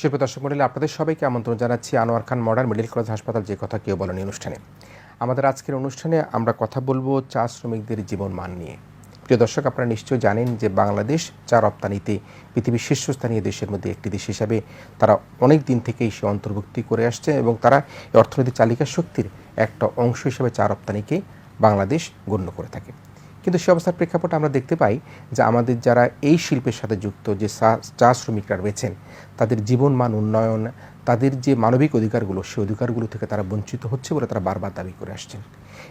শিল্প দর্শক মন্ডলী, আপনাদের সবাইকে আমন্ত্রণ জানাচ্ছি Anwar Khan modern medical college হাসপাতাল যে কথা কেউ বলেন অনুষ্ঠানে। আমাদের আজকের অনুষ্ঠানে আমরা কথা বলব চা শ্রমিকদের জীবন মান নিয়ে। প্রিয় দর্শক, আপনারা নিশ্চয়ই জানেন যে বাংলাদেশ চা রপ্তানিতে পৃথিবীর শীর্ষস্থানীয় দেশের মধ্যে একটি দেশ হিসাবে তারা অনেক দিন থেকেই সে অন্তর্ভুক্তি করে আসছে এবং তারা অর্থনৈতিক চালিকা শক্তির একটা অংশ হিসেবে চা রপ্তানিকে বাংলাদেশ গণ্য করে থাকে। কিন্তু সে অবস্থার প্রেক্ষাপটে আমরা দেখতে পাই যে আমাদের যারা এই শিল্পের সাথে যুক্ত যে চা- শ্রমিকরা রয়েছেন তাদের জীবন মান উন্নয়ন তাদের যে মানবিক অধিকারগুলো সেই অধিকারগুলো থেকে তারা বঞ্চিত হচ্ছে বলে তারা বারবার দাবি করে আসছেন।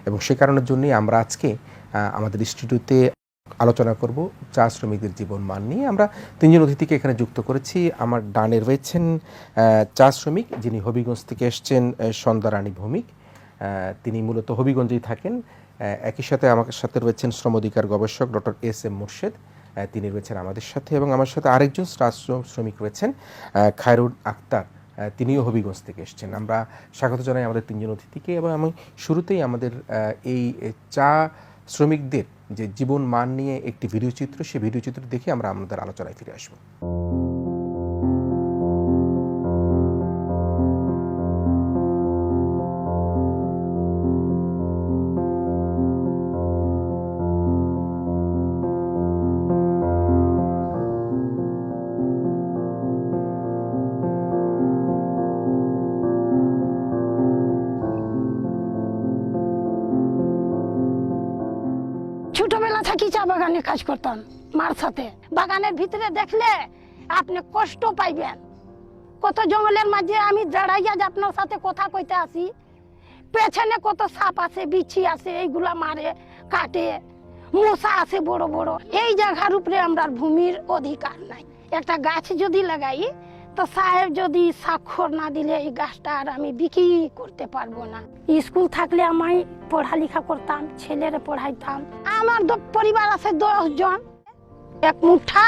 এবং সে কারণের জন্যই আমরা আজকে আমাদের ইনস্টিটিউটে আলোচনা করব চা শ্রমিকদের জীবন মান নিয়ে। আমরা তিনজন অতিথিকে এখানে যুক্ত করেছি। আমার ডানে রয়েছেন চা শ্রমিক যিনি হবিগঞ্জ থেকে এসছেন আহ, সন্ধ্যা রানী ভৌমিক। তিনি মূলত হবিগঞ্জেই থাকেন। একই সাথে আমার সাথে রয়েছেন শ্রম অধিকার গবেষক ডক্টর এস এম মুর্শেদ। তিনি রয়েছেন আমাদের সাথে এবং আমার সাথে আরেকজন শ্রম- শ্রমিক রয়েছেন খায়রুল আক্তার। তিনিও হবিগঞ্জ থেকে এসছেন। আমরা স্বাগত জানাই আমাদের তিনজন অতিথিকে এবং আমি শুরুতেই আমাদের এই চা শ্রমিকদের যে জীবন মান নিয়ে একটি ভিডিও চিত্র, সেই ভিডিও চিত্র দেখে আমরা আমাদের আলোচনায় ফিরে আসব। করতাম মার সাথে। বাগানের ভিতরে দেখলে আপনি কষ্ট পাইবেন। কত জঙ্গলের মাঝে আমি দাঁড়াইয়া যে আপনার সাথে কথা কইতে আসি, পেছনে কত সাপ আছে, বিছি আছে, এইগুলা মারে, কাটে, মশা আছে বড় বড়। এই জায়গার উপরে আমরা ভূমির অধিকার নাই। একটা গাছ যদি লাগাই তো সাহেব যদি স্বাক্ষর না দিলে এই গাছটা আর আমি বিক্রি করতে পারব না। স্কুল থাকলে আমি পড়ালেখা করতাম, ছেলেরা পড়াইতাম। আমার পরিবার আছে জন এক মুঠা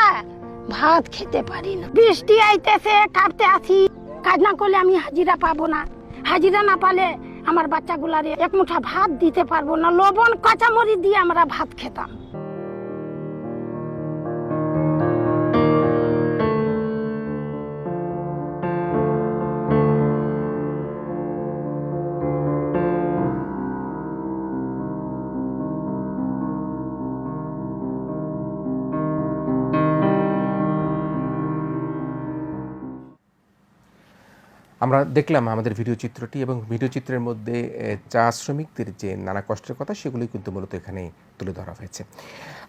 ভাত খেতে পারি না। বৃষ্টি আইতেছে, কাটতে আসি। কাজ না করলে আমি হাজিরা পাবো না। হাজিরা না পালে আমার বাচ্চাগুলারে এক মুঠা ভাত দিতে পারব না। লবণ, কাঁচামরিচ দিয়ে আমরা ভাত খেতাম। আমরা দেখলাম আমাদের ভিডিও চিত্রটি এবং ভিডিও চিত্রের মধ্যে চা শ্রমিকদের যে নানা কষ্টের কথা সেগুলোই কিন্তু মূলত এখানে তুলে ধরা হয়েছে।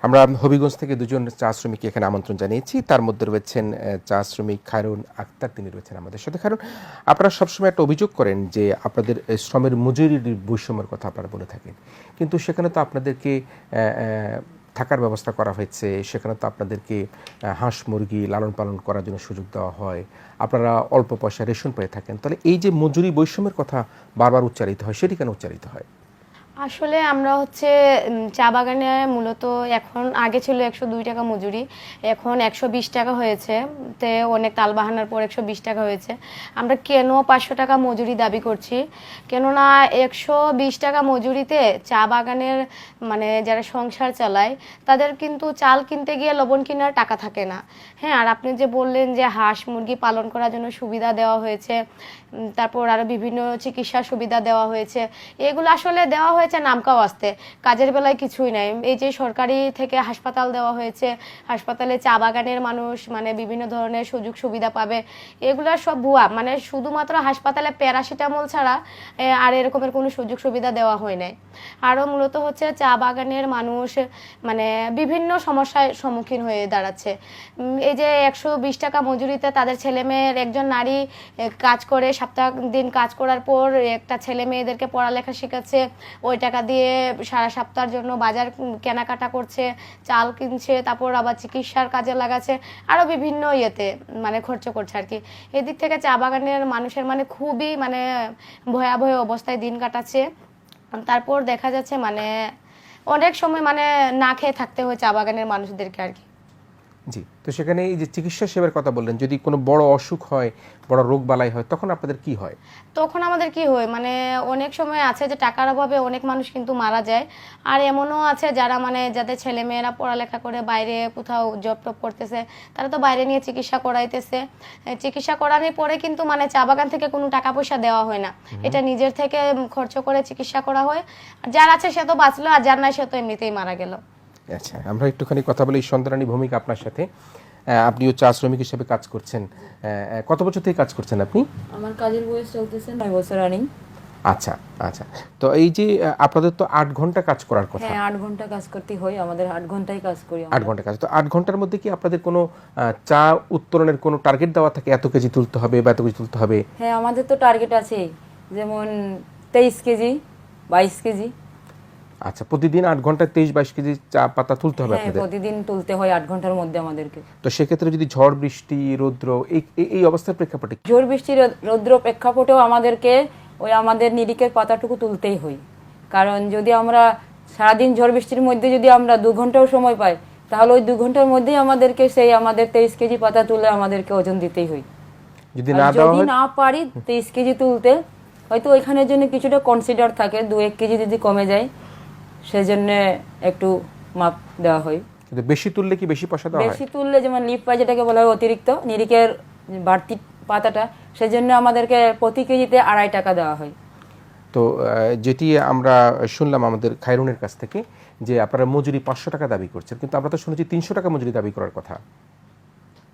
আমরা হবিগঞ্জ থেকে দুজন চা শ্রমিককে এখানে আমন্ত্রণ জানিয়েছি। তার মধ্যে রয়েছেন চা শ্রমিক খায়রুন আক্তার, তিনি রয়েছেন আমাদের সাথে। কারণ আপনারা সবসময় একটা অভিযোগ করেন যে আপনাদের শ্রমের মজুরির বৈষম্যের কথা আপনারা বলে থাকেন। কিন্তু সেখানে তো আপনাদেরকে থাকার ব্যবস্থা করা হয়েছে, সেখানে তো আপনাদেরকে হাঁস মুরগি লালন পালন করার জন্য সুযোগ দেওয়া হয়। আপনারা অল্প পয়সা রেশন পেয়ে থাকেন। তাহলে এই যে মজুরি বৈষম্যের কথা বারবার উচ্চারিত হয়, সেটি কেন উচ্চারিত হয়? আসলে আমরা হচ্ছে চা বাগানে মূলত এখন, আগে ছিল একশো দুই টাকা মজুরি, এখন একশো বিশ টাকা হয়েছে। তে অনেক তাল বাহানার পর একশো বিশ টাকা হয়েছে। আমরা কেন পাঁচশো টাকা মজুরি দাবি করছি? কেননা একশো বিশ টাকা মজুরিতে চা বাগানের মানে যারা সংসার চালায়, তাদের কিন্তু চাল কিনতে গিয়ে লবণ কেনার টাকা থাকে না। হ্যাঁ আর আপনি যে বললেন যে হাঁস মুরগি পালন করার জন্য সুবিধা দেওয়া হয়েছে তারপর আরও বিভিন্ন চিকিৎসা সুবিধা দেওয়া হয়েছে, এগুলো আসলে দেওয়া হয়েছে নামকাও আসতে। কাজের বেলায় কিছুই নাই। এই যে সরকারি থেকে হাসপাতাল দেওয়া হয়েছে, হাসপাতালে চা বাগানের মানুষ মানে বিভিন্ন ধরনের সুযোগ সুবিধা পাবে, এগুলো সব ভুয়া। মানে শুধুমাত্র হাসপাতালে প্যারাসিটামল ছাড়া আর এরকমের কোনো সুযোগ সুবিধা দেওয়া হয় নাই। আরও মূলত হচ্ছে চা বাগানের মানুষ মানে বিভিন্ন সমস্যার সম্মুখীন হয়ে দাঁড়াচ্ছে। এই যে একশো বিশ টাকা মজুরিতে তাদের ছেলে মেয়ের একজন নারী কাজ করে সপ্তাহ দিন কাজ করার পর একটা ছেলে মেয়েদেরকে পড়ালেখা শেখাচ্ছে ওই টাকা দিয়ে সারা সপ্তাহের জন্য বাজার কেনাকাটা করছে, চাল কিনছে, তারপর আবার চিকিৎসার কাজে লাগাচ্ছে আরও বিভিন্ন ইয়েতে মানে খরচ করছে আর কি। এদিক থেকে চা বাগানের মানুষের মানে খুবই মানে ভয়াবহ অবস্থায় দিন কাটাচ্ছে। তারপর দেখা যাচ্ছে মানে অনেক সময় মানে না খেয়ে থাকতে হয় চা বাগানের মানুষদেরকে আর কি। জি তো সেখানে এই যে চিকিৎসা সেবার কথা বললেন যদি কোনো বড় অসুখ হয় বড় রোগ বালাই হয় তখন আপনাদের কি হয়? তখন আমাদের কি হয় মানে অনেক সময় আছে যে টাকার অভাবে অনেক মানুষ কিন্তু মারা যায়। আর এমনও আছে যারা মানে যাদের ছেলে মেয়েরা পড়ালেখা করে বাইরে কোথাও জব টপ করতেছে তারা তো বাইরে নিয়ে চিকিৎসা করাইতেছে। চিকিৎসা করানোর পরে কিন্তু মানে চা বাগান থেকে কোনো টাকা পয়সা দেওয়া হয় না। এটা নিজের থেকে খরচ করে চিকিৎসা করা হয়। আর যার আছে সে তো বাঁচলো আর যার নাই সে তো এমনিতেই মারা গেল। আচ্ছা আমরা একটুখানি কথা বলি সন্তানানী ভূমিকা আপনার সাথে। আপনিও চা শ্রমিক হিসেবে কাজ করছেন। কত বছর থেকে কাজ করছেন আপনি? আমার কাজের বয়স চলতেছে নয় বছর রানিং আচ্ছা আচ্ছা। তো এই যে আপনাদের তো আট ঘণ্টা কাজ করার কথা। হ্যাঁ আট ঘণ্টা কাজ করতে হয়। আমাদের আট ঘন্টাই কাজ করি আট ঘণ্টা কাজ। তো আট ঘণ্টার মধ্যে কি আপনাদের কোনো চা উত্তোলনের কোনো টার্গেট দেওয়া থাকে? এত কেজি তুলতে হবে বা এত কেজি তুলতে হবে? হ্যাঁ আমাদের তো টার্গেট আছে। যেমন তেইশ কেজি বাইশ কেজি। আচ্ছা প্রতিদিন আট ঘন্টায় তেইশ বাইশ কেজি চা পাতা তুলতে হবে হ্যাঁ আপনাদের? প্রতিদিন তুলতে হয় আট ঘণ্টার মধ্যে আমাদেরকে। তো সেক্ষেত্রে যদি ঝড় বৃষ্টি রৌদ্র এই এই- অবস্থার প্রেক্ষাপটে? জোর বৃষ্টির রৌদ্র প্রেক্ষাপটেও আমাদেরকে ওই আমাদের নিরিকের পাতাটুকু তুলতেই হয়। কারণ যদি আমরা সারাদিন ঝড় বৃষ্টির মধ্যে যদি আমরা দু ঘন্টাও সময় পাই তাহলে ওই দু ঘণ্টার মধ্যেই আমাদেরকে সেই আমাদের তেইশ কেজি পাতা তুলে আমাদেরকে ওজন দিতেই হয়। যদি না দেওয়া যদি না পারি তেইশ কেজি তুলতে হয়তো ওইখানের জন্য কিছুটা কনসিডার থাকে দু এক কেজি যদি কমে যায় সেজন্য একটু মাপ দেওয়া হয়। কিন্তু বেশি তুললে কি বেশি পয়সা দেওয়া হয়? বেশি তুললে যেমন লিপ পাই যেটাকে বলা হয় অতিরিক্ত নিরিকের বাড়তি পাতাটা সেজন্য আমাদেরকে প্রতি কেজিতে আড়াই টাকা দেওয়া হয়। তো যেটি আমরা শুনলাম আমাদের খায়রুনের কাছ থেকে যে আপনারা মজুরি পাঁচশো টাকা দাবি করছেন কিন্তু আমরা তো শুনেছি তিনশো টাকা মজুরি দাবি করার কথা।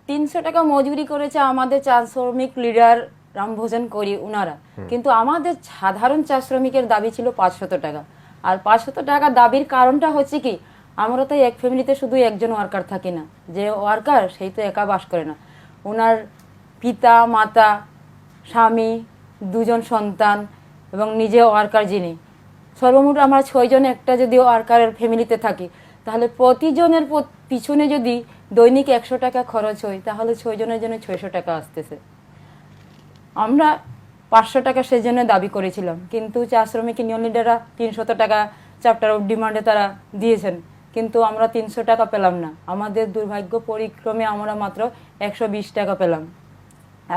তিনশো টাকা মজুরি করেছে আমাদের চা শ্রমিক লিডার রামভোজন করি উনারা। কিন্তু আমাদের সাধারণ চা শ্রমিকের দাবি ছিল পাঁচশত টাকা। আর পাঁচশত টাকা দাবির কারণটা হচ্ছে কি? আমরা তো এক ফ্যামিলিতে শুধু একজন ওয়ার্কার থাকি না। যে ওয়ার্কার সেই তো একা বাস করে না। ওনার পিতা, মাতা, স্বামী, দুজন সন্তান এবং নিজে ওয়ার্কার যিনি। সর্বমোট আমরা ছয়জন একটা যদি ওয়ার্কারের ফ্যামিলিতে থাকি, তাহলে প্রতিজনের পিছনে যদি দৈনিক একশো টাকা খরচ হয়, তাহলে ছয়জনের জন্য ছয়শো টাকা আসতেছে। আমরা পাঁচশো টাকা সেজন্য দাবি করেছিলাম। কিন্তু চা শ্রমিক ইউনিয়ন লিডাররা তিনশত টাকা চ্যাপ্টার অফ ডিমান্ডে তারা দিয়েছেন। কিন্তু আমরা তিনশো টাকা পেলাম না। আমাদের দুর্ভাগ্য পরিক্রমে আমরা মাত্র একশো বিশ টাকা পেলাম।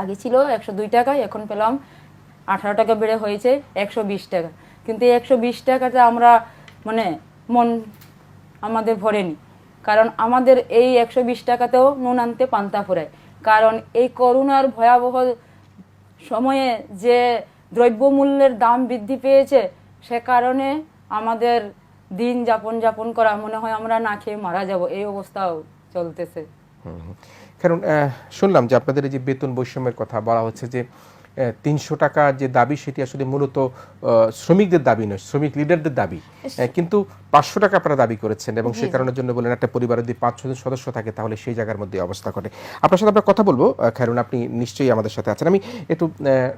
আগে ছিল একশো দুই টাকা, এখন পেলাম আঠারো টাকা বেড়ে হয়েছে একশো বিশ টাকা। কিন্তু এই একশো বিশ টাকাতে আমরা মানে মন আমাদের ভরেনি। কারণ আমাদের এই একশো বিশ টাকাতেও নুন আনতে পান্তা ফুরায়। কারণ এই করোনার ভয়াবহ সময়ে যে দ্রব্যমূল্যের দাম বৃদ্ধি পেয়েছে, সে কারণে আমাদের দিন যাপন যাপন করা মনে হয় আমরা না খেয়ে মারা যাব এই অবস্থাও চলতেছে। কারণ শুনলাম যে আপনাদের এই যে বেতন বৈষম্যের কথা বলা হচ্ছে যে তিনশো টাকা যে দাবি সেটি আসলে মূলত শ্রমিকদের দাবি নয় শ্রমিক লিডারদের দাবি। কিন্তু পাঁচশো টাকা আপনারা দাবি করেছেন এবং সেই কারণের জন্য বলেন একটা পরিবারে যদি পাঁচ ছজন সদস্য থাকে তাহলে সেই জায়গার মধ্যে অবস্থা ঘটে। আপনার সাথে আমরা কথা বলব আহ, খায়রুন আপনি নিশ্চয়ই আমাদের সাথে আছেন। আমি একটু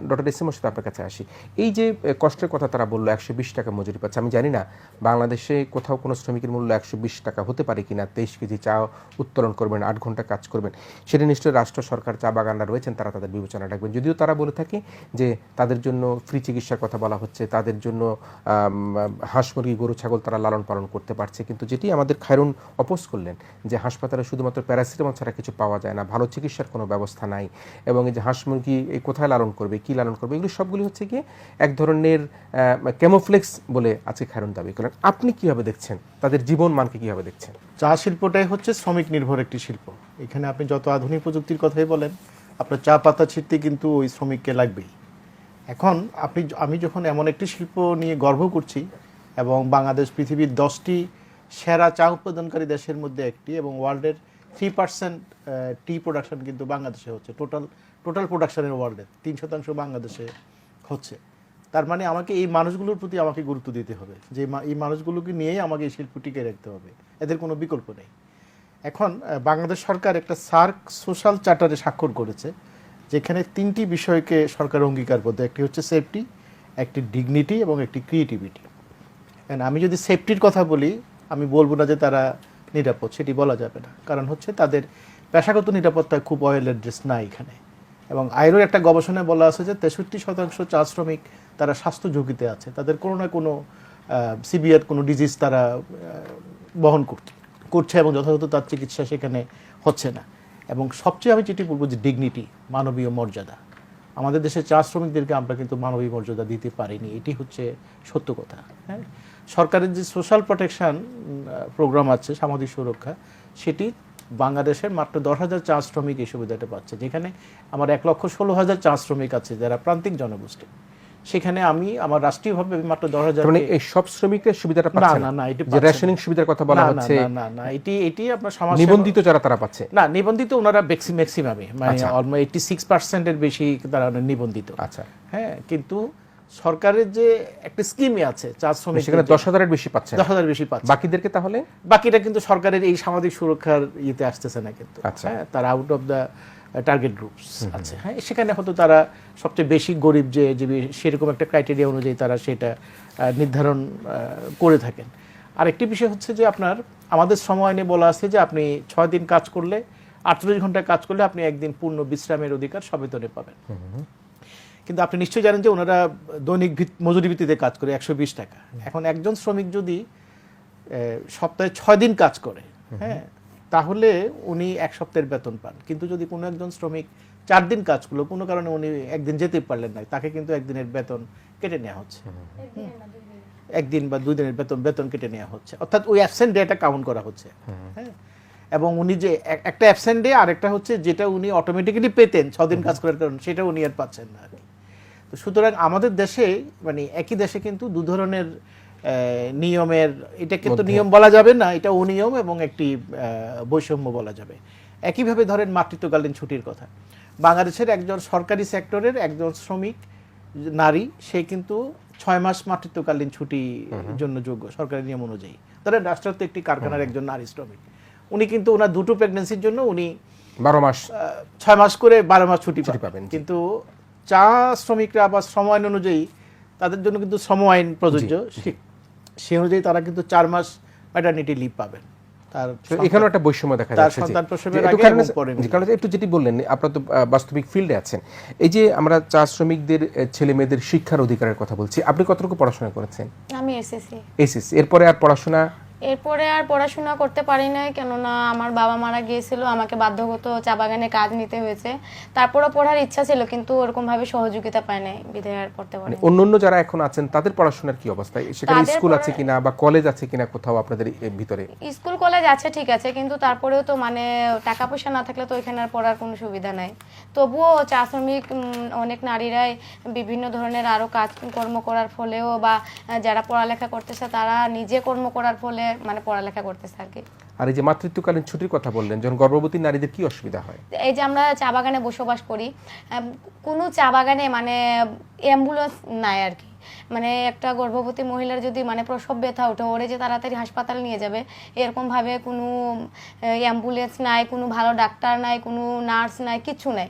ডক্টর ইসিমের সাথে আপনার কাছে আসি। এই যে কষ্টের কথা তারা বলল একশো বিশ টাকা মজুরি পাচ্ছে আমি জানি না বাংলাদেশে কোথাও কোনো শ্রমিকের মূল্য একশো বিশ টাকা হতে পারে কিনা তেইশ কেজি চা উত্তোলন করবেন আট ঘণ্টা কাজ করবেন সেটা নিশ্চয়ই রাষ্ট্র সরকার চা বাগানরা রয়েছেন তারা তাদের বিবেচনা রাখবেন। যদিও তারা বলে থাকে যে তাদের জন্য ফ্রি চিকিৎসার কথা বলা হচ্ছে, তাদের জন্য হাঁস মুরগি, গরু, ছাগল তারা লালন পালন করতে পারছে। কিন্তু যেটি আমাদের খায়রুন অপোজ করলেন যে হাসপাতালে শুধুমাত্র প্যারাসিটামল ছাড়া কিছু পাওয়া যায় না, ভালো চিকিৎসার কোনো ব্যবস্থা নাই এবং এই যে হাঁস মুরগি এই কোথায় লালন করবে, কি লালন করবে, এগুলো সবগুলি হচ্ছে গিয়ে এক ধরনের ক্যামোফ্লেক্স বলে আজকে খায়রুন দাবি করলেন। আপনি কীভাবে দেখছেন? তাদের জীবন মানকে কীভাবে দেখছেন? চা শিল্পটাই হচ্ছে শ্রমিক নির্ভর একটি শিল্প। এখানে আপনি যত আধুনিক প্রযুক্তির কথাই বলেন আপনার চা পাতা ছিঁড়তে কিন্তু ওই শ্রমিককে লাগবেই। এখন আপনি আমি যখন এমন একটি শিল্প নিয়ে গর্ব করছি এবং বাংলাদেশ পৃথিবীর দশটি সেরা চা উৎপাদনকারী দেশের মধ্যে একটি এবং ওয়ার্ল্ডের থ্রি পার্সেন্ট টি প্রোডাকশন কিন্তু বাংলাদেশে হচ্ছে টোটাল টোটাল প্রোডাকশনের ওয়ার্ল্ডের তিন শতাংশ বাংলাদেশে হচ্ছে। তার মানে আমাকে এই মানুষগুলোর প্রতি আমাকে গুরুত্ব দিতে হবে, যে এই মানুষগুলোকে নিয়েই আমাকে এই শিল্প টিকে রাখতে হবে। এদের কোনো বিকল্প নেই। এখন বাংলাদেশ সরকার একটা সার্ক সোশ্যাল চার্টারে স্বাক্ষর করেছে, যেখানে তিনটি বিষয়কে সরকার অঙ্গীকারবদ্ধ, একটি হচ্ছে সেফটি, একটি ডিগনিটি এবং একটি ক্রিয়েটিভিটি। আমি যদি সেফটির কথা বলি, আমি বলব না যে তারা নিরাপদ, সেটি বলা যাবে না। কারণ হচ্ছে তাদের পেশাগত নিরাপত্তা খুব অয়েল অ্যাড্রেস না এখানে। এবং আইরোর একটা গবেষণায় বলা আছে যে তেষট্টি শতাংশ চা শ্রমিক তারা স্বাস্থ্য ঝুঁকিতে আছে। তাদের কোনো না কোনো সিভিয়ার কোনো ডিজিজ তারা বহন করছে। করছে এবং যথাযথ তার চিকিৎসা সেখানে হচ্ছে না। এবং সবচেয়ে আমি যেটি বলব যে ডিগনিটি মানবীয় মর্যাদা। আমাদের দেশে চা শ্রমিকদেরকে আমরা কিন্তু মানবীয় মর্যাদা দিতে পারিনি। এটি হচ্ছে সত্য কথা হ্যাঁ? সরকারের যে সোশ্যাল প্রোটেকশন প্রোগ্রাম আছে, সামাজিক সুরক্ষা, সেটি বাংলাদেশের মাত্র দশ হাজার চা শ্রমিক এই সুবিধাটা পাচ্ছে। যেখানে আমার এক লক্ষ ষোলো হাজার চা শ্রমিক আছে, যারা প্রান্তিক জনগোষ্ঠী। সেখানে আমি আমার রাষ্ট্রীয়ভাবে মাত্র দশ হাজার মানে এই সব শ্রমিকের সুবিধাটা পাচ্ছে না, না, এটি রেশনিং সুবিধার কথা বলা হচ্ছে। না না না এটি এটি আপনার সমাজ নিবন্ধিত যারা তারা পাচ্ছে। না নিবন্ধিত ওনারা ম্যাক্সিমামে মানে। অলমোস্ট এইটি সিক্স পার্সেন্টের বেশি তারা নিবন্ধিত। আচ্ছা। হ্যাঁ কিন্তু সরকারের যে একটা স্কিমে আছে চা শ্রমিক সেখানে দশ হাজারের বেশি পাচ্ছে। দশ হাজার বেশি পাচ্ছে। বাকিদেরকে তাহলে? বাকিটা কিন্তু সরকারের এই সামাজিক সুরক্ষার ইয়েতে আসতেছে না কিন্তু। আচ্ছা। হ্যাঁ তারা out of the target groups আছে। হ্যাঁ সেখানে হয়তো তারা সবচেয়ে বেশি গরিব যে যে সেরকম একটা ক্রাইটেরিয়া অনুযায়ী তারা সেটা নির্ধারণ করে থাকেন। আরেকটি বিষয় হচ্ছে যে আপনার আমাদের সময় আইনে বলা আছে যে আপনি ছয় দিন কাজ করলে আটচল্লিশ ঘণ্টা কাজ করলে আপনি একদিন পূর্ণ বিশ্রামের অধিকার সবেতনে পাবেন। কিন্তু আপনি নিশ্চয়ই জানেন যে ওনারা দৈনিক মজুরি ভিত্তিতে কাজ করে একশো বিশ টাকা। এখন একজন শ্রমিক যদি সপ্তাহে ছয় দিন কাজ করে হ্যাঁ তাহলে উনি এক সপ্তাহের বেতন পান। কিন্তু যদি কোনো একজন শ্রমিক চার দিন কাজ করল কোনো কারণে উনি একদিন যেতে পারলেন না তাকে কিন্তু একদিনের বেতন কেটে নেওয়া হচ্ছে। একদিন বা দুই দিনের বেতন বেতন কেটে নেওয়া হচ্ছে। অর্থাৎ ওই অ্যাবসেন্ট ডেটা কাউন্ট করা হচ্ছে। হ্যাঁ? এবং উনি যে এক- একটা অ্যাবসেন্ট ডে আরেকটা হচ্ছে যেটা উনি অটোমেটিক্যালি পেতেন ছদিন কাজ করার কারণে সেটা উনি আর পাচ্ছেন না আর কি। তো সুতরাং আমাদের দেশে মানে একই দেশে কিন্তু দু ধরনের নিয়মের এটা কিন্তু নিয়ম বলা যাবে না এটা অনিয়ম এবং একটি বৈষম্য বলা যাবে। একইভাবে ধরেন মাতৃত্বকালীন ছুটির কথা। বাংলাদেশের একজন সরকারি সেক্টরের একজন শ্রমিক নারী সে কিন্তু ছয় মাস মাতৃত্বকালীন ছুটির জন্য যোগ্য সরকারি নিয়ম অনুযায়ী। ধরেন রাষ্ট্রায়ত্ত একটি কারখানার একজন নারী শ্রমিক। উনি কিন্তু ওনার দুটো প্রেগনেন্সির জন্য উনি বারো মাস। ছয় মাস করে বারো মাস ছুটি ছুটি পাবেন। কিন্তু চা শ্রমিকরা আবার শ্রম আইন অনুযায়ী তাদের জন্য কিন্তু শ্রম আইন প্রযোজ্য। সে- অনুযায়ী তারা কিন্তু চার মাস ম্যাটার্নিটি লিভ পাবেন। তার এখানেও একটা বৈষম্য দেখা তার যাচ্ছে সন্তান প্রসবের আগে কারণে একটু যেটি বললেন আপনারা তো বাস্তবিক ফিল্ডে আছেন। এই যে আমরা চা শ্রমিকদের ছেলে মেয়েদের শিক্ষার অধিকারের কথা বলছি আপনি কতটুকু পড়াশোনা করেছেন? আমি এসএসসি এসএসসি এরপরে আর পড়াশোনা এরপরে আর পড়াশোনা করতে পারি নাই কেননা আমার বাবা মারা গিয়েছিল আমাকে বাধ্যগত চা বাগানে কাজ নিতে হয়েছে। তারপরও পড়ার ইচ্ছা ছিল কিন্তু ওরকম ভাবে সহযোগিতা পায় নাই বিধায় আর পড়তে পারি মানে অন্য অন্য যারা এখন আছেন তাদের পড়াশোনার কি অবস্থা? সেখানে স্কুল আছে কিনা বা কলেজ আছে কিনা কোথাও আপনাদের ভিতরে? স্কুল কলেজ আছে ঠিক আছে কিন্তু তারপরেও তো মানে টাকা পয়সা না থাকলে তো এখানে আর পড়ার কোনো সুবিধা নাই। তবুও চা শ্রমিক অনেক নারীরাই বিভিন্ন ধরনের আরও কাজ কর্ম করার ফলেও বা যারা পড়ালেখা করতেছে তারা নিজে কর্ম করার ফলে মানে পড়ালেখা করতেছে আর কি। আর এই যে মাতৃত্বকালীন ছুটির কথা বললেন যখন গর্ভবতী নারীদের কি অসুবিধা হয়? এই যে আমরা চা বাগানে বসবাস করি কোনো চা বাগানে মানে অ্যাম্বুলেন্স নাই আর কি। মানে একটা গর্ভবতী মহিলার যদি মানে প্রসব ব্যথা ওঠে ওরে যে তাড়াতাড়ি হাসপাতাল নিয়ে যাবে এরকম ভাবে কোনো অ্যাম্বুলেন্স নাই কোনো ভালো ডাক্তার নাই কোনো নার্স নাই কিছু নাই।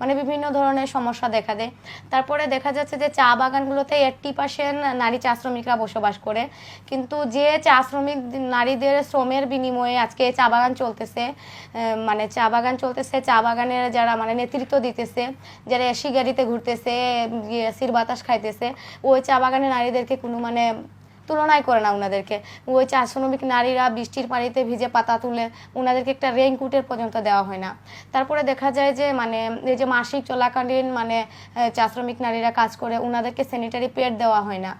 মানে বিভিন্ন ধরনের সমস্যা দেখা দেয়। তারপরে দেখা যাচ্ছে যে চা বাগানগুলোতে এইট্টি পার্সেন্ট নারী চা শ্রমিকরা বসবাস করে। কিন্তু যে চা শ্রমিক নারীদের শ্রমের বিনিময়ে আজকে চা বাগান চলতেছে মানে চা বাগান চলতেছে, চা বাগানের যারা মানে নেতৃত্ব দিতেছে, যারা এসি গাড়িতে ঘুরতেছে এসির বাতাস খাইতেছে, ওই চা বাগানের নারীদেরকে কোনো মানে তুলনায় করে না ওনাদেরকে ওই চা শ্রমিক নারীরা বৃষ্টির পানিতে ভিজে পাতা তুলে ওনাদেরকে একটা রেইনকুটের পর্যন্ত দেওয়া হয় না। তারপরে দেখা যায় যে মানে এই যে মাসিক চলাকালীন মানে আহ, চা শ্রমিক নারীরা কাজ করে ওনাদেরকে স্যানিটারি প্যাড দেওয়া হয় না।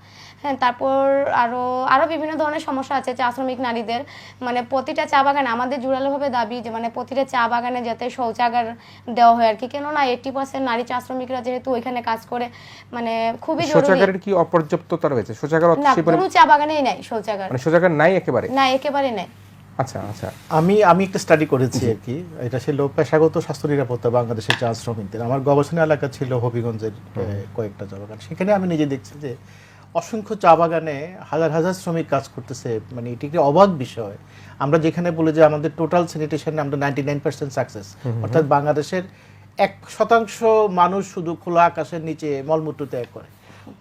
হ্যাঁ তারপর আরও আরও বিভিন্ন ধরনের সমস্যা আছে চা শ্রমিক নারীদের। মানে প্রতিটা চা বাগানে আমাদের জোরালোভাবে দাবি যে মানে প্রতিটা চা বাগানে যাতে শৌচাগার দেওয়া হয় আর কি। কেননা এইটটি পার্সেন্ট নারী চা শ্রমিকরা যেহেতু ওইখানে কাজ করে মানে খুবই জরুরি। শৌচাগারের কি অপর্যাপ্ততা রয়েছে? শৌচাগার না কোনো চা বাগানেই নাই শৌচাগার। মানে শৌচাগার নাই একেবারে? না একেবারে নাই। আচ্ছা আচ্ছা। আমি আমি একটা স্টাডি করেছি আর কি এটা ছিল পেশাগত স্বাস্থ্য নিরাপত্তা বাংলাদেশের চা শ্রমিকদের। আমার গবেষণা এলাকা ছিল হবিগঞ্জের কয়েকটা চা বাগান। সেখানে আমি নিজে দেখছি যে অসংখ্য চা বাগানে হাজার হাজার শ্রমিক কাজ করতেছে। মানে এটি একটি অবাক বিষয়। আমরা যেখানে বলি যে আমাদের টোটাল স্যানিটেশনে আমরা নাইনটি নাইন পার্সেন্ট সাকসেস অর্থাৎ বাংলাদেশের এক শতাংশ মানুষ শুধু খোলা আকাশের নিচে মলমূত্র ত্যাগ করে।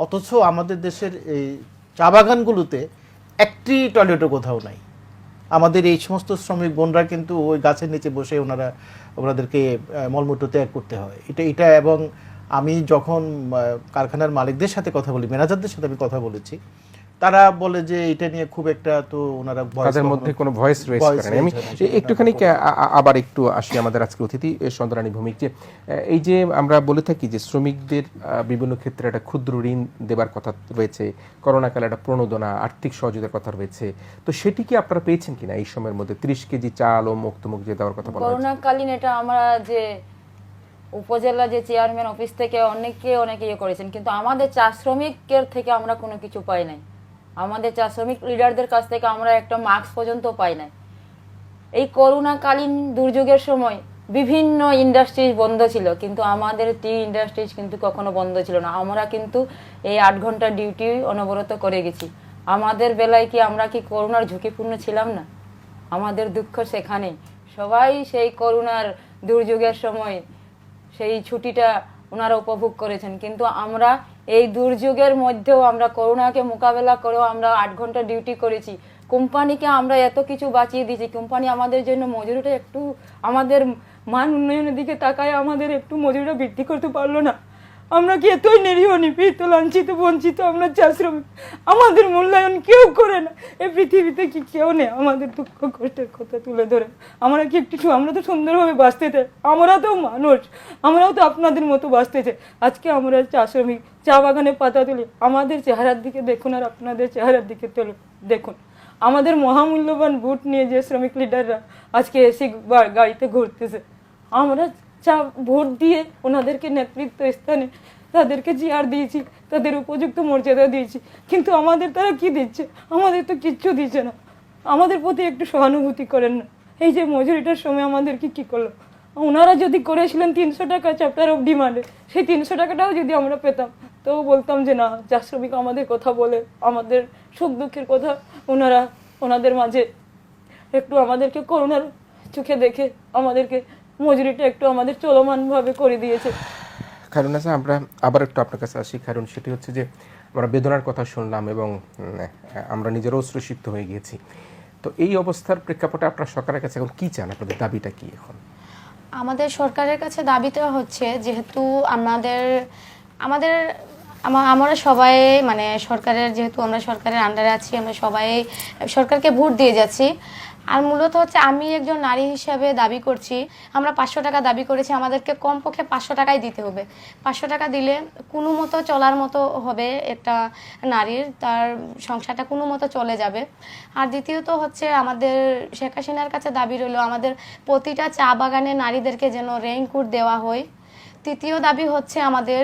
অথচ আমাদের দেশের এই চা বাগানগুলোতে একটি টয়লেটও কোথাও নাই। আমাদের এই সমস্ত শ্রমিক বোনরা কিন্তু ওই গাছের নিচে বসে ওনারা ওনাদেরকে মলমূত্র ত্যাগ করতে হয়। এটা এটা এবং আমি যখন কারখানার মালিকদের সাথে কথা বলি, ম্যানেজারদের সাথে আমি কথা বলেছি তারা বলে যে এটা নিয়ে খুব একটা তো ওনারা তাদের মধ্যে কোনো ভয়েস রেজ করেন। আমি একটুখানি আবার একটু আসি আমাদের আজকে অতিথি এ, সন্ধ্যারানী ভৌমিক যে এই যে আমরা বলে থাকি যে শ্রমিকদের বিভিন্ন ক্ষেত্রে একটা ক্ষুদ্র ঋণ দেবার কথা রয়েছে করোনাকালে একটা প্রণোদনা আর্থিক সহযোগিতার কথা রয়েছে তো সেটি কি আপনারা পেয়েছেন কিনা এই সময়ের মধ্যে? ত্রিশ কেজি চাল ও মুক্ত মুখ যে দেওয়ার কথা বলা করোনাকালীন এটা আমরা যে উপজেলা যে চেয়ারম্যান অফিস থেকে অনেকে অনেকে ইয়ে করেছেন কিন্তু আমাদের চা শ্রমিকের থেকে আমরা কোনো কিছু পাই নাই। আমাদের চা শ্রমিক লিডারদের কাছ থেকে আমরা একটা মাস্ক পর্যন্ত পাই নাই। এই করোনাকালীন দুর্যোগের সময় বিভিন্ন ইন্ডাস্ট্রিজ বন্ধ ছিল, কিন্তু আমাদের টি ইন্ডাস্ট্রিজ কিন্তু কখনো বন্ধ ছিল না। আমরা কিন্তু এই আট ঘণ্টা ডিউটি অনবরত করে গেছি। আমাদের বেলায় কি আমরা কি করোনার ঝুঁকিপূর্ণ ছিলাম না? আমাদের দুঃখ সেখানে সবাই সেই করোনার দুর্যোগের সময় সেই ছুটিটা ওনারা উপভোগ করেছেন। কিন্তু আমরা এই দুর্যোগের মধ্যেও আমরা করোনাকে মোকাবেলা করেও আমরা আট ঘণ্টা ডিউটি করেছি। কোম্পানিকে আমরা এত কিছু বাঁচিয়ে দিয়েছি। কোম্পানি আমাদের জন্য মজুরিটা একটু আমাদের মান উন্নয়নের দিকে তাকায় আমাদের একটু মজুরিটা বৃদ্ধি করতে পারল না। আমরা কি এতই নিরীহ, নিপীড়িত, লাঞ্ছিত, বঞ্চিত, আমরা চা শ্রমিক? আমাদের মূল্যায়ন কেউ করে না। এই পৃথিবীতে কি কেউ নেই? আমাদের দুঃখ, কষ্টের কথা তুলে ধরে। আমরা কি একটু আমরা তো সুন্দরভাবে বাঁচতে চাই। আমরা তো মানুষ। আমরাও তো আপনাদের মতো বাঁচতে চাই। আজকে আমরা চা শ্রমিক, চা বাগানে পাতা তুলি। আমাদের চেহারার দিকে দেখুন আর আপনাদের চেহারার দিকে তুলুন দেখুন। আমাদের মহামূল্যবান বুট নিয়ে যে শ্রমিক লিডাররা আজকে এসে গাড়িতে ঘুরতেছে, আমরা চা ভোট দিয়ে ওনাদেরকে নেতৃত্ব স্থানে তাদেরকে জিয়ার দিয়েছি, তাদের উপযুক্ত মর্যাদা দিয়েছি। কিন্তু আমাদের তারা কি দিচ্ছে? আমাদের তো কিচ্ছু দিচ্ছে না। আমাদের প্রতি একটু সহানুভূতি করেন না। এই যে মজুরিটার সময় আমাদেরকে কি করল? ওনারা যদি করেছিলেন তিনশো টাকা চ্যাপ্টার অফ ডিমান্ডে সেই তিনশো টাকাটাও যদি আমরা পেতাম তো বলতাম যে না চা শ্রমিক আমাদের কথা বলে, আমাদের সুখ দুঃখের কথা ওনারা ওনাদের মাঝে একটু আমাদেরকে করোনার চোখে দেখে, আমাদেরকে মজুরিটা একটু আমাদের চলমানভাবে করে দিয়েছে। খায়রুন হাসান আমরা আবার একটু আপনার কাছে আসি। খায়রুন সেটি হচ্ছে যে আমরা বেদনার কথা শুনলাম এবং আমরা নিজেরাও অশ্রুসিক্ত হয়ে গিয়েছি। তো এই অবস্থার প্রেক্ষাপটে আপনার সরকারের কাছে এখন কি চান? আপনাদের দাবিটা কি এখন? আমাদের সরকারের কাছে দাবিটা হচ্ছে যেহেতু আমাদের আমাদের আমরা সবাই মানে সরকারের যেহেতু আমরা সরকারের আন্ডারে আছি আমরা সবাই সরকারকে ভোট দিয়ে যাচ্ছি। আর মূলত হচ্ছে আমি একজন নারী হিসাবে দাবি করছি, আমরা পাঁচশো টাকা দাবি করেছি, আমাদেরকে কমপক্ষে পাঁচশো টাকাই দিতে হবে। পাঁচশো টাকা দিলে কোনো মতো চলার মতো হবে একটা নারীর, তার সংসারটা কোনো মতো চলে যাবে। আর দ্বিতীয়ত হচ্ছে আমাদের শেখ হাসিনার কাছে দাবি রইল, আমাদের প্রতিটা চা বাগানে নারীদেরকে যেন রেইনকোট দেওয়া হয়। তৃতীয় দাবি হচ্ছে আমাদের,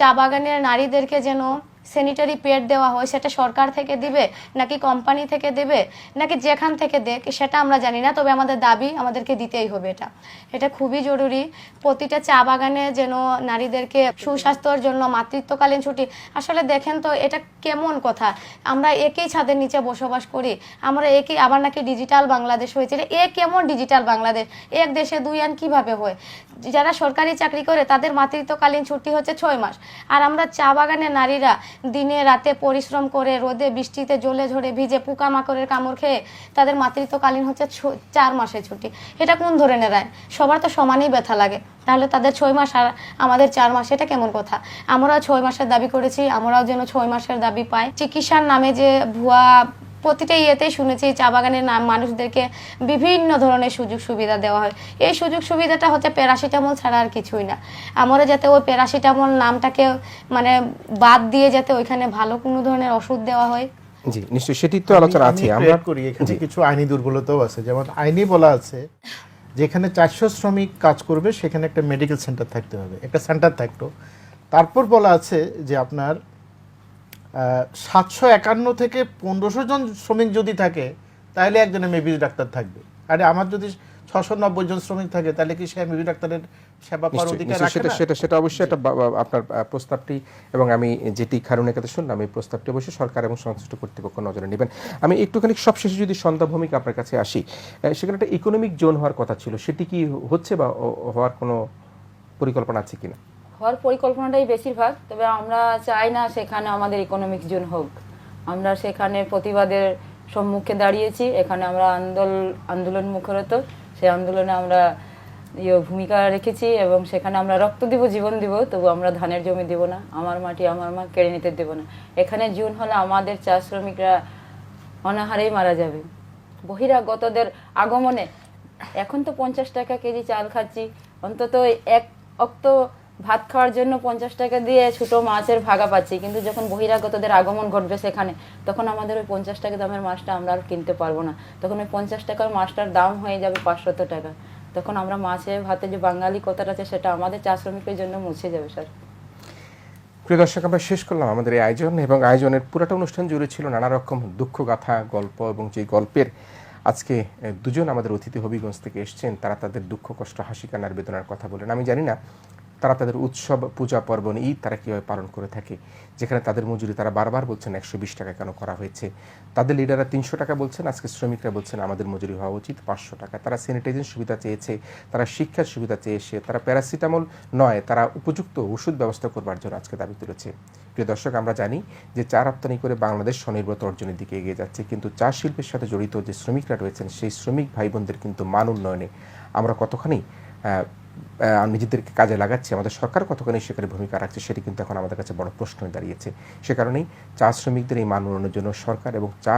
চা বাগানের নারীদেরকে যেন স্যানিটারি প্যাড দেওয়া হয়, সেটা সরকার থেকে দিবে, নাকি কোম্পানি থেকে দেবে, নাকি যেখান থেকে দেখ সেটা আমরা জানি না, তবে আমাদের দাবি আমাদেরকে দিতেই হবে এটা। এটা খুবই জরুরি। প্রতিটা চা বাগানে যেন নারীদেরকে সুস্বাস্থ্যের জন্য, মাতৃত্বকালীন ছুটি, আসলে দেখেন তো, এটা কেমন কথা? আমরা একই ছাদের নিচে বসবাস করি, আমরা একই আবার নাকি ডিজিটাল বাংলাদেশ হয়েছে এ কেমন ডিজিটাল বাংলাদেশ? এক দেশে দুই আন কীভাবে হয়? যারা সরকারি চাকরি করে, তাদের মাতৃত্বকালীন ছুটি হচ্ছে ছয় মাস। আর আমরা চা বাগানের নারীরা দিনে রাতে পরিশ্রম করে রোদে বৃষ্টিতে জলে ঝরে ভিজে পোকামাকড়ের কামড় খেয়ে তাদের মাতৃত্বকালীন হচ্ছে চার মাসের ছুটি। এটা কোন ধরনের রায়? সবার তো সমানেই ব্যথা লাগে। তাহলে তাদের ছয় মাস আর আমাদের চার মাস, এটা কেমন কথা? আমরাও ছয় মাসের দাবি করেছি, আমরাও যেন ছয় মাসের দাবি পাই। চিকিৎসার নামে যে ভুয়া প্রতিটা ইয়েতেই শুনেছি চা বাগানের নাম মানুষদেরকে বিভিন্ন ধরনের সুযোগ সুবিধা দেওয়া হয়। এই সুযোগ সুবিধাটা হচ্ছে প্যারাসিটামল ছাড়া আর কিছুই না। আমরা যাতে ওই প্যারাসিটামল নামটাকে মানে বাদ দিয়ে যাতে ওইখানে ভালো কোনো ধরনের ওষুধ দেওয়া হয়। জি নিশ্চয়ই সেটি তো আলোচনা আছে। আমরা আমরা করি এখানে কিছু আইনি দুর্বলতাও আছে। যেমন আইনি বলা আছে যেখানে চারশো শ্রমিক কাজ করবে সেখানে একটা মেডিকেল সেন্টার থাকতে হবে একটা সেন্টার থাকতো। তারপর বলা আছে যে আপনার সাতশো একান্ন থেকে পনেরোশো জন শ্রমিক যদি থাকে তাহলে একজন এমএবি ডাক্তার থাকবে। আরে আমার যদি ছশো নব্বই জন শ্রমিক থাকে তাহলে কি সে এমএবি ডাক্তারের সেবা পাওয়ার অধিকার সেটা সেটা সেটা অবশ্যই বা- আপনার প্রস্তাবটি এবং আমি যেটি খারুনের কাছে শুনলাম এই প্রস্তাবটি অবশ্যই সরকার এবং সংশ্লিষ্ট কর্তৃপক্ষ নজরে নেবেন। আমি একটুখানি সবশেষে যদি সন্ধ্যা ভূমিকা আপনার কাছে আসি সেখানে একটা ইকোনমিক জোন হওয়ার কথা ছিল সেটি কি হচ্ছে বা হওয়ার কোনো পরিকল্পনা আছে কিনা? হওয়ার পরিকল্পনাটাই বেশিরভাগ, তবে আমরা চাই না সেখানে আমাদের ইকোনমিক জোন হোক। আমরা সেখানে প্রতিবাদের সম্মুখে দাঁড়িয়েছি, এখানে আমরা আন্দোলন আন্দোলন মুখরত, সেই আন্দোলনে আমরা ইয়ে ভূমিকা রেখেছি এবং সেখানে আমরা রক্ত দিব, জীবন দিব, তবু আমরা ধানের জমি দিব না, আমার মাটি আমার মা কেড়ে নিতে দেব না। এখানে জুন হলে আমাদের চা শ্রমিকরা অনাহারেই মারা যাবে। বহিরাগতদের আগমনে, এখন তো পঞ্চাশ টাকা কেজি চাল খাচ্ছি, অন্তত এক অক্ত ভাত খাওয়ার জন্য পঞ্চাশ টাকা দিয়ে ছোট মাছের ভাগা পাচ্ছি। কিন্তু যখন বহিরাগতদের আগমন ঘটবে সেখানে, তখন আমাদের ওই পঞ্চাশ টাকা দামের মাছটা আমরা আর কিনতে পারব না। তখন ওই পঞ্চাশ টাকার মাছটার দাম হয়ে যাবে পাঁচশত টাকা। তখন আমরা মাছে ভাতে যে বাঙালি কথাটা আছে, সেটা আমাদের চা শ্রমিকের জন্য মুছে যাবে, স্যার। প্রিয় দর্শক, আমরা শেষ করলাম আমাদের এই আয়োজন এবং আয়োজনের পুরাটা অনুষ্ঠান জুড়ে ছিল নানা রকম দুঃখ গাথা, গল্প এবং যে গল্পের আজকে দুজন আমাদের অতিথি হবিগঞ্জ থেকে এসছেন। তারা তাদের দুঃখ, কষ্ট, হাসি, কান্নার বেদনার কথা বলেন। আমি জানি না তারা তাদের উৎসব, পূজা পার্বণ ঈদ তারা কীভাবে পালন করে থাকে, যেখানে তাদের মজুরি তারা বারবার বলছেন একশো বিশ টাকা কেন করা হয়েছে। তাদের লিডাররা তিনশো টাকা বলছেন, আজকে শ্রমিকরা বলছেন আমাদের মজুরি হওয়া উচিত, পাঁচশো টাকা। তারা স্যানিটাইজের সুবিধা চেয়েছে, তারা শিক্ষার সুবিধা চেয়েছে, তারা প্যারাসিটামল নয়, তারা উপযুক্ত ওষুধ ব্যবস্থা করবার জন্য আজকে দাবি তুলেছে। প্রিয় দর্শক, আমরা জানি যে চা রপ্তানি করে বাংলাদেশ স্বনির্ভরতা অর্জনের দিকে এগিয়ে যাচ্ছে, কিন্তু চা শিল্পের সাথে জড়িত যে শ্রমিকরা রয়েছেন, সেই শ্রমিক ভাই বোনদের কিন্তু মান উন্নয়নে আমরা কতখানি নিজেদেরকে কাজে লাগাচ্ছি, আমাদের সরকার কতখানি সেখানে ভূমিকা রাখছে সেটি কিন্তু এখন আমাদের কাছে বড় প্রশ্ন দাঁড়িয়েছে। সে কারণেই চা শ্রমিকদের এই মান উন্নয়নের জন্য সরকার এবং চা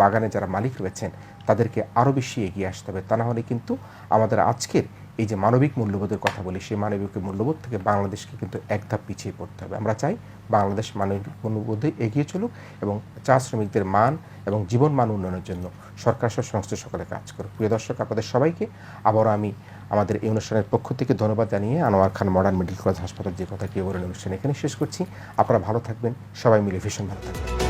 বাগানে যারা মালিক রয়েছেন, তাদেরকে আরও বেশি এগিয়ে আসতে হবে। তা না হলে কিন্তু আমাদের আজকের এই যে মানবিক মূল্যবোধের কথা বলি, সেই মানবিক মূল্যবোধ থেকে বাংলাদেশকে কিন্তু এক ধাপ পিছিয়ে পড়তে হবে। আমরা চাই বাংলাদেশ মানবিক মূল্যবোধে এগিয়ে চলুক এবং চা শ্রমিকদের মান এবং জীবন মান উন্নয়নের জন্য সরকার সহ সংস্থা সকলে কাজ করুক। প্রিয় দর্শক, আপনাদের সবাইকে আবারও আমি আমাদের এই অনুষ্ঠানের পক্ষ থেকে ধন্যবাদ জানিয়ে Anwar Khan modern medical college হাসপাতাল যে কথা কি বলেন অনুষ্ঠান এখানে শেষ করছি। আপনারা ভালো থাকবেন। সবাই মিলে ভীষণ ভালো থাকবেন।